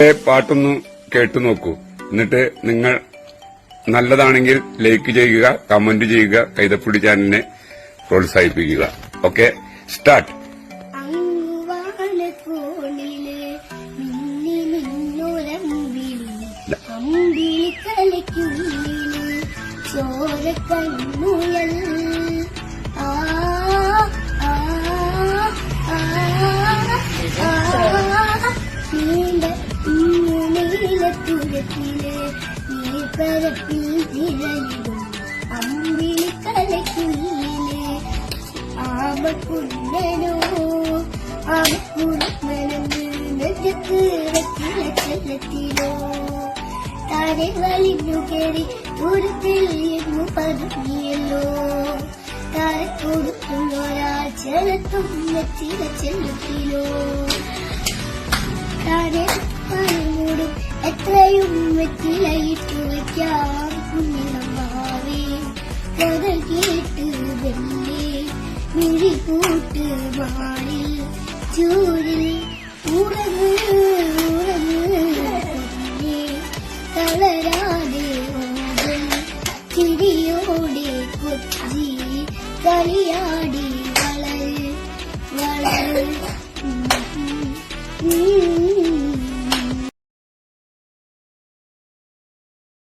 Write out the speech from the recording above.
പാട്ടൊന്ന് കേട്ടു നോക്കൂ. എന്നിട്ട് നിങ്ങൾ നല്ലതാണെങ്കിൽ ലൈക്ക് ചെയ്യുക കമന്റ് ചെയ്യുക കൈതപ്പുടി ചാനലിനെ പ്രോത്സാഹിപ്പിക്കുക. ഓക്കെ? സ്റ്റാർട്ട്. ചോര മിന്നി നീലത്തുരത്തിൽ നീപ്പരപ്പിൽ തിരയിടും അമ്പിളി തലയ്ക്കുള്ളിൽ ആമക്കുണ്ടനോ ആമക്കുണ്ടനം നെഞ്ചത്ത് വെച്ചിലോ താരെ വലിഞ്ഞു കയറി ദൂരത്തിൽ എങ്ങു പതുങ്ങിയല്ലോ? താരെ കൊടുക്കുന്നൊരാ ചെലത്തും ചെല്ലത്തിലോ? വെറ്റിലയിട്ടു വയ്ക്കാം കുഞ്ഞിനമ്മാവേ കഥ കേട്ട് വെല്ലേ മിഴി കൂട്ട് മാളി ചൂരിൽ ഉറങ്ങ് ഉറങ്ങ് കുഞ്ഞെ തളരാതെ ഓടും ചിരിയോടെ കൊച്ചി കളിയാടി വളൽ വളൽ Mm-hmm.